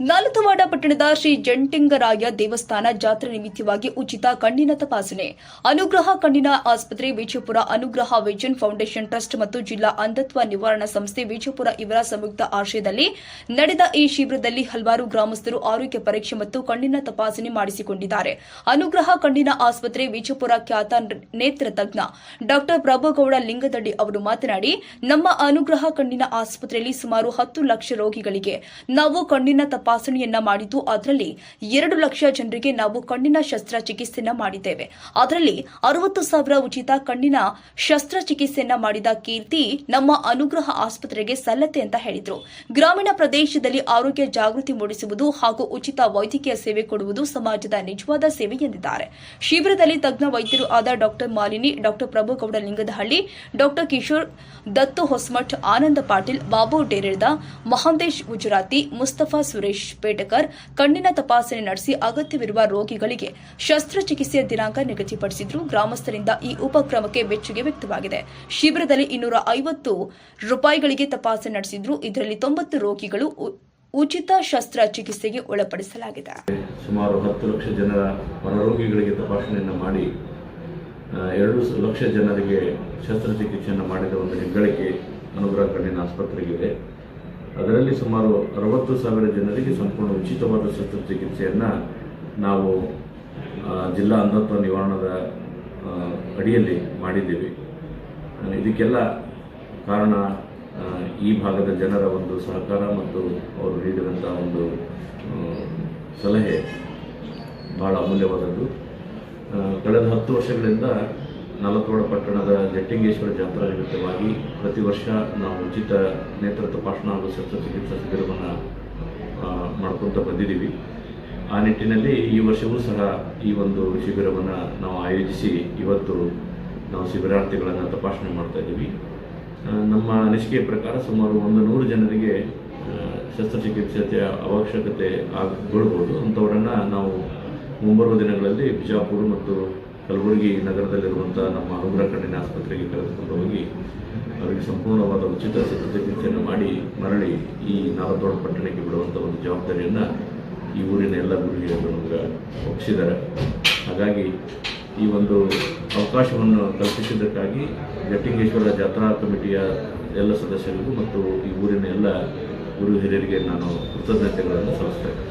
ನಾಲತವಾಡ ಪಟ್ಟಣದ ಶ್ರೀ ಜಂಟಿಂಗರಾಯ ದೇವಸ್ಥಾನ ಜಾತ್ರೆ ನಿಮಿತ್ತವಾಗಿ ಉಚಿತ ಕಣ್ಣಿನ ತಪಾಸಣೆ. ಅನುಗ್ರಹ ಕಣ್ಣಿನ ಆಸ್ಪತ್ರೆ ವಿಜಯಪುರ ಅನುಗ್ರಹ ವಿಜನ್ ಫೌಂಡೇಶನ್ ಟ್ರಸ್ಟ್ ಮತ್ತು ಜಿಲ್ಲಾ ಅಂಧತ್ವ ನಿವಾರಣಾ ಸಂಸ್ಥೆ ವಿಜಯಪುರ ಇವರ ಸಂಯುಕ್ತ ಆಶ್ರಯದಲ್ಲಿ ನಡೆದ ಈ ಶಿಬಿರದಲ್ಲಿ ಹಲವಾರು ಗ್ರಾಮಸ್ಥರು ಆರೋಗ್ಯ ಪರೀಕ್ಷೆ ಮತ್ತು ಕಣ್ಣಿನ ತಪಾಸಣೆ ಮಾಡಿಸಿಕೊಂಡಿದ್ದಾರೆ. ಅನುಗ್ರಹ ಕಣ್ಣಿನ ಆಸ್ಪತ್ರೆ ವಿಜಯಪುರ ಖ್ಯಾತ ನೇತ್ರ ತಜ್ಞ ಡಾಕ್ಟರ್ ಪ್ರಭುಗೌಡ ಲಿಂಗದಡ್ಡಿ ಅವರು ಮಾತನಾಡಿ, ನಮ್ಮ ಅನುಗ್ರಹ ಕಣ್ಣಿನ ಆಸ್ಪತ್ರೆಯಲ್ಲಿ ಸುಮಾರು ಹತ್ತು ಲಕ್ಷ ರೋಗಿಗಳಿಗೆ ನಾವು ಕಣ್ಣಿನ ತಪಾಸಣೆಯನ್ನ ಮಾಡಿದ್ದು ಅದರಲ್ಲಿ ಎರಡು ಲಕ್ಷ ಜನರಿಗೆ ನಾವು ಕಣ್ಣಿನ ಶಸ್ತ್ರಚಿಕಿತ್ಸೆಯನ್ನ ಮಾಡಿದ್ದೇವೆ. ಅದರಲ್ಲಿ ಅರವತ್ತು ಸಾವಿರ ಉಚಿತ ಕಣ್ಣಿನ ಶಸ್ತ್ರಚಿಕಿತ್ಸೆಯನ್ನ ಮಾಡಿದ ಕೀರ್ತಿ ನಮ್ಮ ಅನುಗ್ರಹ ಆಸ್ಪತ್ರೆಗೆ ಸಲ್ಲತ್ತೆ ಅಂತ ಹೇಳಿದ್ರು. ಗ್ರಾಮೀಣ ಪ್ರದೇಶದಲ್ಲಿ ಆರೋಗ್ಯ ಜಾಗೃತಿ ಮೂಡಿಸುವುದು ಹಾಗೂ ಉಚಿತ ವೈದ್ಯಕೀಯ ಸೇವೆ ಕೊಡುವುದು ಸಮಾಜದ ನಿಜವಾದ ಸೇವೆ ಎಂದಿದ್ದಾರೆ. ಶಿಬಿರದಲ್ಲಿ ತಜ್ಞ ವೈದ್ಯರು ಆದ doctor Malini doctor Prabhugowda Lingadahalli doctor Kishore Dattu Hosamath, Anand Patil, Babu ಡೇರೆದ Mahantesh Gujarati, Mustafa Suresh Petkar ಕಣ್ಣಿನ ತಪಾಸಣೆ ನಡೆಸಿ ಅಗತ್ಯವಿರುವ ರೋಗಿಗಳಿಗೆ ಶಸ್ತ್ರಚಿಕಿತ್ಸೆಯ ದಿನಾಂಕ ನಿಗದಿಪಡಿಸಿದ್ರು. ಗ್ರಾಮಸ್ಥರಿಂದ ಈ ಉಪಕ್ರಮಕ್ಕೆ ಮೆಚ್ಚುಗೆ ವ್ಯಕ್ತವಾಗಿದೆ. ಶಿಬಿರದಲ್ಲಿ ಇನ್ನೂರ ಐವತ್ತು ರೂಪಾಯಿಗಳಿಗೆ ತಪಾಸಣೆ ನಡೆಸಿದ್ರು. ಇದರಲ್ಲಿ ತೊಂಬತ್ತು ರೋಗಿಗಳು ಉಚಿತ ಉಚಿತ ಶಸ್ತ್ರಚಿಕಿತ್ಸೆಗೆ ಒಳಪಡಿಸಲಾಗಿದೆ. ಸುಮಾರು ಹತ್ತು ಲಕ್ಷ ಜನರ ಹೊರರೋಗಿಗಳಿಗೆ ತಪಾಸಣೆಯನ್ನು ಮಾಡಿ ಎರಡು ಲಕ್ಷ ಜನರಿಗೆ ಶಸ್ತ್ರಚಿಕಿತ್ಸೆಯನ್ನು ಮಾಡಿದ ಒಂದು ಹೆಗ್ಗಳಿಕೆ ಅನುಗ್ರಹ ಕಣ್ಣಿನ ಆಸ್ಪತ್ರೆಗಿದೆ ಅದರಲ್ಲಿ ಸುಮಾರು ಅರವತ್ತು ಸಾವಿರ ಜನರಿಗೆ ಸಂಪೂರ್ಣ ಉಚಿತವಾದ ಶಸ್ತ್ರಚಿಕಿತ್ಸೆಯನ್ನು ನಾವು ಜಿಲ್ಲಾ ಅಂಧತ್ವ ನಿವಾರಣದ ಅಡಿಯಲ್ಲಿ ಮಾಡಿದ್ದೀವಿ. ಇದಕ್ಕೆಲ್ಲ ಕಾರಣ ಈ ಭಾಗದ ಜನರ ಒಂದು ಸಹಕಾರ ಮತ್ತು ಅವರು ನೀಡಿದಂಥ ಒಂದು ಸಲಹೆ ಬಹಳ ಅಮೂಲ್ಯವಾದದ್ದು. ಕಳೆದ ಹತ್ತು ವರ್ಷಗಳಿಂದ ನಾಲತೋಡ ಪಟ್ಟಣದ ಜಟ್ಟಿಂಗೇಶ್ವರ ಜಾತ್ರಾ ನಿಮಿತ್ತವಾಗಿ ಪ್ರತಿ ವರ್ಷ ನಾವು ಉಚಿತ ನೇತ್ರ ತಪಾಸಣಾ ಹಾಗೂ ಶಸ್ತ್ರಚಿಕಿತ್ಸಾ ಶಿಬಿರವನ್ನು ಮಾಡ್ಕೊತ ಬಂದಿದ್ದೀವಿ. ಆ ನಿಟ್ಟಿನಲ್ಲಿ ಈ ವರ್ಷವೂ ಸಹ ಈ ಒಂದು ಶಿಬಿರವನ್ನು ನಾವು ಆಯೋಜಿಸಿ ಇವತ್ತು ನಾವು ಶಿಬಿರಾರ್ಥಿಗಳನ್ನು ತಪಾಸಣೆ ಮಾಡ್ತಾ ಇದ್ದೀವಿ. ನಮ್ಮ ಅನಿಸಿಕೆಯ ಪ್ರಕಾರ ಸುಮಾರು ಒಂದು ನೂರು ಜನರಿಗೆ ಶಸ್ತ್ರಚಿಕಿತ್ಸೆಯ ಅವಶ್ಯಕತೆ ಆಗಬಹುದು ಅಂಥವರನ್ನು ನಾವು ಮುಂಬರುವ ದಿನಗಳಲ್ಲಿ ಬಿಜಾಪುರ ಮತ್ತು ಕಲಬುರಗಿ ನಗರದಲ್ಲಿರುವಂಥ ನಮ್ಮ ಅನುಗ್ರಹ ಕಣ್ಣಿನ ಆಸ್ಪತ್ರೆಗೆ ಕರೆದುಕೊಂಡು ಹೋಗಿ ಅವರಿಗೆ ಸಂಪೂರ್ಣವಾದ ಉಚಿತ ಚಿಕಿತ್ಸೆಯನ್ನು ಮಾಡಿ, ಮರಳಿ ಈ ನಾಲತೋಡ ಪಟ್ಟಣಕ್ಕೆ ಬಿಡುವಂಥ ಒಂದು ಜವಾಬ್ದಾರಿಯನ್ನು ಈ ಊರಿನ ಎಲ್ಲ ಗುರುಗಳು ನಮಗೆ ಒಪ್ಪಿಸಿದ್ದಾರೆ. ಹಾಗಾಗಿ ಈ ಒಂದು ಅವಕಾಶವನ್ನು ಕಲ್ಪಿಸಿದ್ದಕ್ಕಾಗಿ ಜಟ್ಟಿಂಗೇಶ್ವರ ಜಾತ್ರಾ ಕಮಿಟಿಯ ಎಲ್ಲ ಸದಸ್ಯರಿಗೂ ಮತ್ತು ಈ ಊರಿನ ಎಲ್ಲ ಗುರು ಹಿರಿಯರಿಗೆ ನಾನು ಕೃತಜ್ಞತೆಗಳನ್ನು ಸಲ್ಲಿಸ್ತೇನೆ